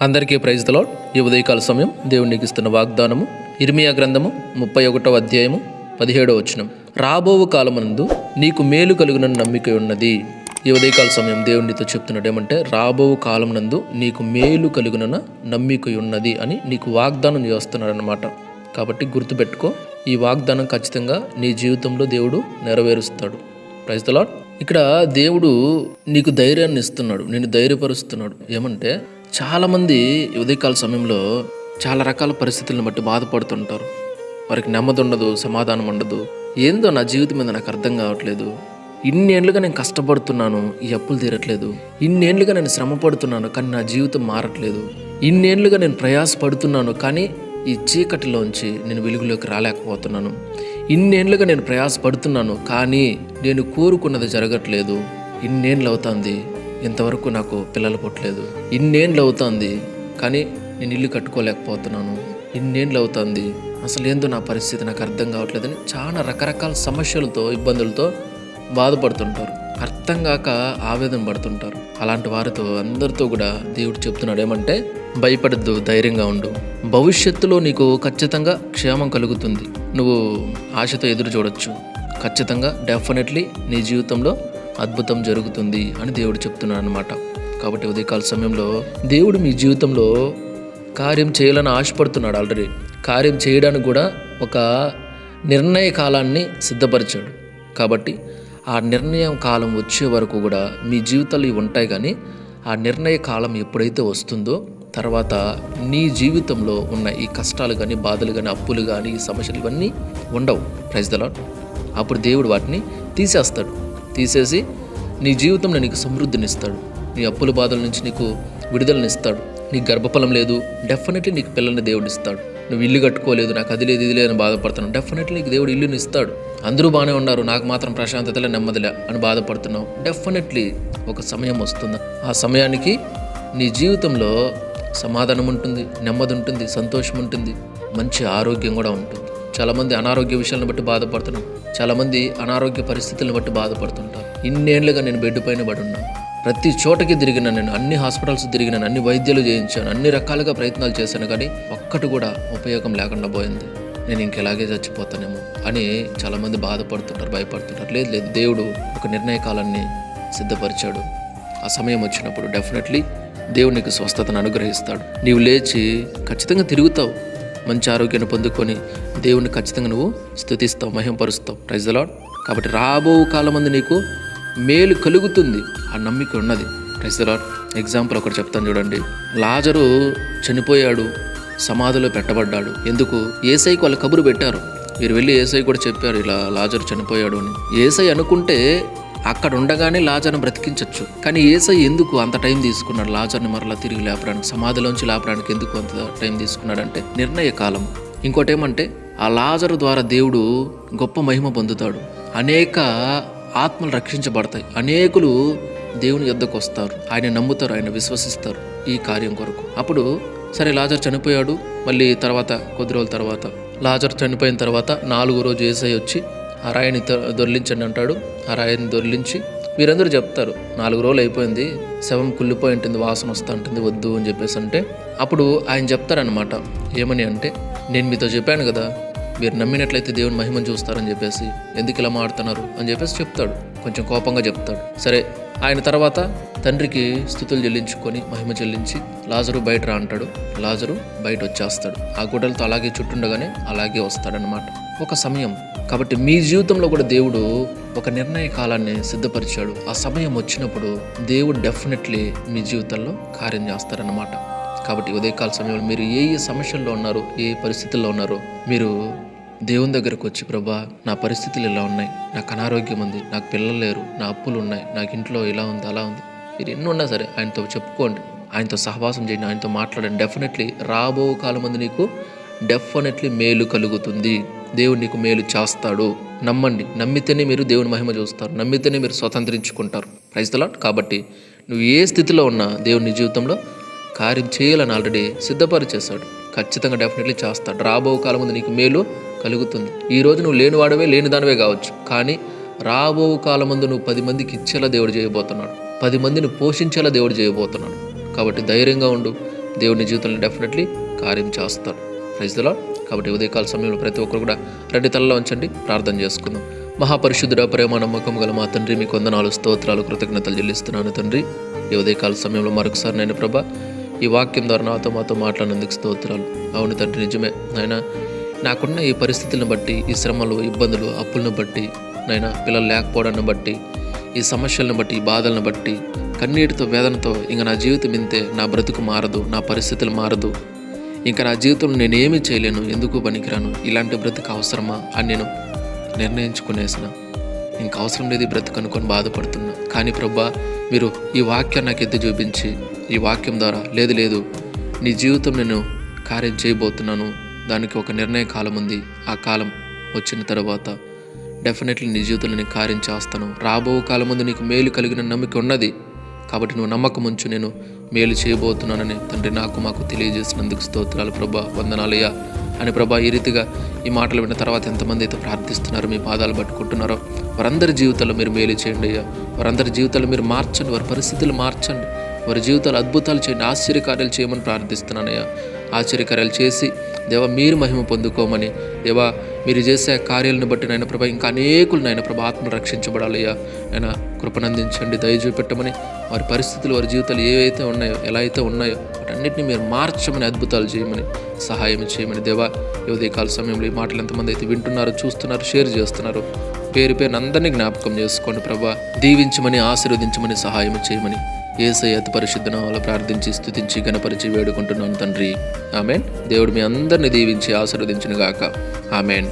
అందరికీ ప్రైజ్లో ఈ ఉదయకాల సమయం దేవునికి ఇస్తున్న వాగ్దానము ఇర్మియా గ్రంథము ముప్పై ఒకటో అధ్యాయము పదిహేడవ వచనం. రాబోవు కాలమందు నీకు మేలు కలుగునని నమ్మిక ఉన్నది. ఈ ఉదయకాల సమయం దేవునితో చెప్తున్నాడు ఏమంటే రాబోవు కాలం నందు నీకు మేలు కలుగునన నమ్మిక ఉన్నది అని నీకు వాగ్దానం చేస్తున్నాడనమాట కాబట్టి గుర్తుపెట్టుకో ఈ వాగ్దానం ఖచ్చితంగా నీ జీవితంలో దేవుడు నెరవేరుస్తాడు. ప్రైజ్ ద ఇక్కడ దేవుడు నీకు ధైర్యాన్ని ఇస్తున్నాడు నేను ధైర్యపరుస్తున్నాడు. ఏమంటే చాలామంది ఉదయకాల సమయంలో చాలా రకాల పరిస్థితులను బట్టి బాధపడుతుంటారు. వారికి నెమ్మది ఉండదు సమాధానం ఉండదు. ఏందో నా జీవితం మీద నాకు అర్థం కావట్లేదు. ఇన్నేళ్ళుగా నేను కష్టపడుతున్నాను ఈ అప్పులు తీరట్లేదు. ఇన్నేళ్ళుగా నేను శ్రమ పడుతున్నాను కానీ నా జీవితం మారట్లేదు. ఇన్నేళ్ళుగా నేను ప్రయాసపడుతున్నాను కానీ ఈ చీకటిలోంచి నేను వెలుగులోకి రాలేకపోతున్నాను. ఇన్నేళ్ళుగా నేను ప్రయాసపడుతున్నాను కానీ నేను కోరుకున్నది జరగట్లేదు. ఇన్నేళ్ళు అవుతుంది. ఇంతవరకు నాకు పిల్లలు పుట్టలేదు. ఇన్నేళ్ళు అవుతుంది కానీ నేను ఇల్లు కట్టుకోలేకపోతున్నాను. ఇన్నేళ్ళు అవుతుంది. అసలు ఏందో నా పరిస్థితి నాకు అర్థం కావట్లేదని చాలా రకరకాల సమస్యలతో ఇబ్బందులతో బాధపడుతుంటారు. అర్థం కాక ఆవేదన పడుతుంటారు. అలాంటి వారితో అందరితో కూడా దేవుడు చెప్తున్నాడు ఏమంటే భయపడద్దు ధైర్యంగా ఉండు. భవిష్యత్తులో నీకు ఖచ్చితంగా క్షేమం కలుగుతుంది. నువ్వు ఆశతో ఎదురు చూడొచ్చు. ఖచ్చితంగా డెఫినెట్లీ నీ జీవితంలో అద్భుతం జరుగుతుంది అని దేవుడు చెప్తున్నాడు అనమాట కాబట్టి ఉదయకాల సమయంలో దేవుడు మీ జీవితంలో కార్యం చేయాలని ఆశపడుతున్నాడు ఆల్రెడీ. కార్యం చేయడానికి కూడా ఒక నిర్ణయ కాలాన్ని సిద్ధపరిచాడు. కాబట్టి ఆ నిర్ణయం కాలం వచ్చే వరకు కూడా మీ జీవితాలు ఇవి ఉంటాయి కానీ ఆ నిర్ణయ కాలం ఎప్పుడైతే వస్తుందో తర్వాత నీ జీవితంలో ఉన్న ఈ కష్టాలు కానీ బాధలు కానీ అప్పులు కానీ ఈ సమస్యలు ఇవన్నీ ఉండవు. ప్రైజ్ దలాట్ అప్పుడు దేవుడు వాటిని తీసేస్తాడు. తీసేసి నీ జీవితంలో నీకు సమృద్ధినిస్తాడు. నీ అప్పుల బాధల నుంచి నీకు విడుదలనిస్తాడు. నీకు గర్భఫలం లేదు. డెఫినెట్లీ నీకు పిల్లల్ని దేవుడు ఇస్తాడు. నువ్వు ఇల్లు కట్టుకోలేదు. నాకు అది లేదు ఇది లేదని బాధపడుతున్నావు. డెఫినెట్లీ నీకు దేవుడు ఇల్లుని ఇస్తాడు. అందరూ బాగానే ఉన్నారు. నాకు మాత్రం ప్రశాంతతలే నెమ్మదిలే అని బాధపడుతున్నావు. డెఫినెట్లీ ఒక సమయం వస్తుంది. ఆ సమయానికి నీ జీవితంలో సమాధానం ఉంటుంది నెమ్మది ఉంటుంది సంతోషం ఉంటుంది మంచి ఆరోగ్యం కూడా ఉంటుంది. చాలామంది అనారోగ్య విషయాలను బట్టి బాధపడుతున్నాం. చాలామంది అనారోగ్య పరిస్థితులను బట్టి బాధపడుతుంటారు. ఇన్నేళ్ళుగా నేను బెడ్ పైన పడి ఉన్నాను ప్రతి చోటకి తిరిగిన నేను అన్ని హాస్పిటల్స్ తిరిగినాను అన్ని వైద్యాలు చేయించాను అన్ని రకాలుగా ప్రయత్నాలు చేశాను కానీ ఒక్కటి కూడా ఉపయోగం లేకుండా పోయింది. నేను ఇంకెలాగే చచ్చిపోతానేమో అని చాలామంది బాధపడుతుంటారు భయపడుతుంటారు. లేదు లేదు దేవుడు ఒక నిర్ణయ కాలాన్ని సిద్ధపరిచాడు. ఆ సమయం వచ్చినప్పుడు డెఫినెట్లీ దేవుడు నీకు స్వస్థతను అనుగ్రహిస్తాడు. నీవు లేచి ఖచ్చితంగా తిరుగుతావు. మంచి ఆరోగ్యాన్ని పొందుకొని దేవుని ఖచ్చితంగా నువ్వు స్థుతిస్తావు మహింపరుస్తావు. ప్రైజ్ అలాడ్ కాబట్టి రాబో కాలం మంది నీకు మేలు కలుగుతుంది. ఆ నమ్మిక ఉన్నది. ప్రైజ్ అలాడ్ ఎగ్జాంపుల్ ఒకటి చెప్తాను చూడండి. లాజరు చనిపోయాడు సమాధిలో పెట్టబడ్డాడు. ఎందుకు? ఏసైకి వాళ్ళు కబురు పెట్టారు. మీరు వెళ్ళి ఏసై కూడా చెప్పారు ఇలా లాజరు చనిపోయాడు అని. ఏసై అనుకుంటే అక్కడ ఉండగానే బ్రతికించవచ్చు కానీ ఏసై ఎందుకు అంత టైం తీసుకున్నాడు? లాజర్ని మరలా తిరిగి లేపడానికి సమాధిలోంచి లేపడానికి ఎందుకు అంత టైం తీసుకున్నాడంటే నిర్ణయ కాలం. ఇంకోటి ఏమంటే ఆ లాజరు ద్వారా దేవుడు గొప్ప మహిమ పొందుతాడు. అనేక ఆత్మలు రక్షించబడతాయి. అనేకులు దేవుని యొద్దకు వస్తారు. ఆయన నమ్ముతారు ఆయన విశ్వసిస్తారు ఈ కార్యం కొరకు. అప్పుడు సరే లాజర్ చనిపోయాడు. మళ్ళీ తర్వాత కొద్ది రోజుల తర్వాత లాజర్ చనిపోయిన తర్వాత నాలుగో రోజు ఏసై వచ్చి ఆ రాయిని దొర్లించండి అంటాడు. ఆ రాయిని దొర్లించి వీరందరూ చెప్తారు నాలుగు రోజులు అయిపోయింది శవం కుళ్ళిపోయి ఉంటుంది వాసన వస్తూ ఉంటుంది వద్దు అని చెప్పేసి అంటే అప్పుడు ఆయన చెప్తారనమాట ఏమని అంటే నేను మీతో చెప్పాను కదా మీరు నమ్మినట్లయితే దేవుని మహిమను చూస్తారని చెప్పేసి ఎందుకు ఇలా మాడుతున్నారు అని చెప్పేసి చెప్తాడు కొంచెం కోపంగా చెప్తాడు. సరే ఆయన తర్వాత తండ్రికి స్థుతులు చెల్లించుకొని మహిమ చెల్లించి లాజరు బయట రా అంటాడు లాజరు బయట వచ్చేస్తాడు. ఆ గుడ్డలతో అలాగే చుట్టుండగానే అలాగే వస్తాడనమాట ఒక సమయం. కాబట్టి మీ జీవితంలో కూడా దేవుడు ఒక నిర్ణయ కాలాన్ని సిద్ధపరిచాడు. ఆ సమయం వచ్చినప్పుడు దేవుడు డెఫినెట్లీ మీ జీవితంలో కార్యం చేస్తారన్నమాట. కాబట్టి ఉదయకాల సమయంలో మీరు ఏ ఏ సమస్యల్లో ఉన్నారో ఏ పరిస్థితుల్లో ఉన్నారో మీరు దేవుని దగ్గరకు వచ్చి ప్రభా నా పరిస్థితులు ఇలా ఉన్నాయి. నాకు అనారోగ్యం ఉంది. నాకు పిల్లలు లేరు. నా అప్పులు ఉన్నాయి. నాకు ఇంట్లో ఇలా ఉంది అలా ఉంది. మీరు ఎన్ని ఉన్నా సరే ఆయనతో చెప్పుకోండి. ఆయనతో సహవాసం చేయండి. ఆయనతో మాట్లాడండి. డెఫినెట్లీ రాబో కాలం మంది నీకు డెఫినెట్లీ మేలు కలుగుతుంది. దేవుడు నీకు మేలు చేస్తాడు. నమ్మండి. నమ్మితేనే మీరు దేవుని మహిమ చూస్తారు. నమ్మితేనే మీరు స్వతంత్రించుకుంటారు. క్రైస్తలాట్ కాబట్టి నువ్వు ఏ స్థితిలో ఉన్నా దేవుని జీవితంలో కార్యం చేయాలని ఆల్రెడీ సిద్ధపరిచేశాడు. ఖచ్చితంగా డెఫినెట్లీ చేస్తాడు. రాబో కాలం ముందు నీకు మేలు కలుగుతుంది. ఈ రోజు నువ్వు లేనివాడవే లేని దానివే కావచ్చు. కానీ రాబో కాలం ముందు నువ్వు పది మందికి ఇచ్చేలా దేవుడు చేయబోతున్నాడు. పది మందిని పోషించేలా దేవుడు చేయబోతున్నాడు. కాబట్టి ధైర్యంగా ఉండు. దేవుని జీవితంలో డెఫినెట్లీ కార్యం చేస్తాడు. ప్రైజ్లో కాబట్టి ఉదయకాల సమయంలో ప్రతి ఒక్కరు కూడా రెండు తలలో ఉంచండి ప్రార్థన చేసుకుందాం. మహాపరిశుద్ధుడ ప్రేమ నమ్మకం గల మా తండ్రి మీకు వందనాలు స్తోత్రాలు కృతజ్ఞతలు చెల్లిస్తున్నాను తండ్రి. ఈ ఉదయకాల సమయంలో మరొకసారి నేను ప్రభా ఈ వాక్యం ద్వారా నాతో మాతో మాట్లాడినందుకు స్తోత్రాలు. అవును తండ్రి నిజమే. నాయన నాకున్న ఈ పరిస్థితులను బట్టి ఈ శ్రమలు ఇబ్బందులు అప్పులను బట్టి నాయన పిల్లలు లేకపోవడాన్ని బట్టి ఈ సమస్యలను బట్టి ఈ బాధలను బట్టి కన్నీటితో వేదనతో ఇంక నా జీవితం ఇంతే నా బ్రతుకు మారదు నా పరిస్థితులు మారదు. ఇంకా నా జీవితంలో నేనేమీ చేయలేను. ఎందుకు పనికిరాను? ఇలాంటి బ్రతుకు అవసరమా అని నేను నిర్ణయించుకునేసిన. ఇంకా అవసరం లేదు బ్రతుకు అనుకొని బాధపడుతున్నా. కానీ ప్రభా మీరు ఈ వాక్యం నాకు ఎత్తి చూపించి ఈ వాక్యం ద్వారా లేదు లేదు నీ జీవితం నేను కార్యం చేయబోతున్నాను. దానికి ఒక నిర్ణయ కాలం ఉంది. ఆ కాలం వచ్చిన తర్వాత డెఫినెట్లీ నీ జీవితంలో నేను కార్యం చేస్తాను. రాబో కాలం ముందు నీకు మేలు కలిగిన నమ్మిక ఉన్నది. కాబట్టి నువ్వు నమ్మకం ఉంచు నేను మేలు చేయబోతున్నానని తండ్రి నాకు మాకు తెలియజేసినందుకు స్తోత్రాలు ప్రభా వందనాలయ్యా. అని ప్రభా ఈ రీతిగా ఈ మాటలు విన్న తర్వాత ఎంతమంది అయితే ప్రార్థిస్తున్నారో మీ పాదాలు పట్టుకుంటున్నారో వారందరి జీవితాల్లో మీరు మేలు చేయండి అయ్యా. వారందరి జీవితాల్లో మీరు మార్చండి వారి పరిస్థితులు మార్చండి వారి జీవితాలు అద్భుతాలు చేయండి ఆశ్చర్యకార్యాలు చేయమని ప్రార్థిస్తున్నానయ్యా. ఆశ్చర్యకార్యాలు చేసి దేవ మీరు మహిమ పొందుకోమని దేవా మీరు చేసే కార్యాలను బట్టి నాయన ప్రభా ఇంకా అనేకులు నాయన ప్రభా ఆత్మలు రక్షించబడాలయ్యా. ఆయన కృపనందించండి దయచూపెట్టమని వారి పరిస్థితులు వారి జీవితాలు ఏవైతే ఉన్నాయో ఎలా అయితే ఉన్నాయో వాటన్నిటిని మీరు మార్చమని అద్భుతాలు చేయమని సహాయం చేయమని దేవా ఈ ఉదయకాల సమయంలో ఈ మాటలు ఎంతమంది అయితే వింటున్నారో చూస్తున్నారు షేర్ చేస్తున్నారు పేరు పేరు అందరినీ జ్ఞాపకం చేసుకోండి ప్రభా. దీవించమని ఆశీర్వదించమని సహాయం చేయమని. ఏసై అతి పరిశుద్ధ నామములో ప్రార్థించి స్థుతించి గణపరిచి వేడుకుంటున్నాను తండ్రి. ఆమెన్. దేవుడు మీ అందరిని దీవించి ఆశీర్వదించును గాక ఆమెన్.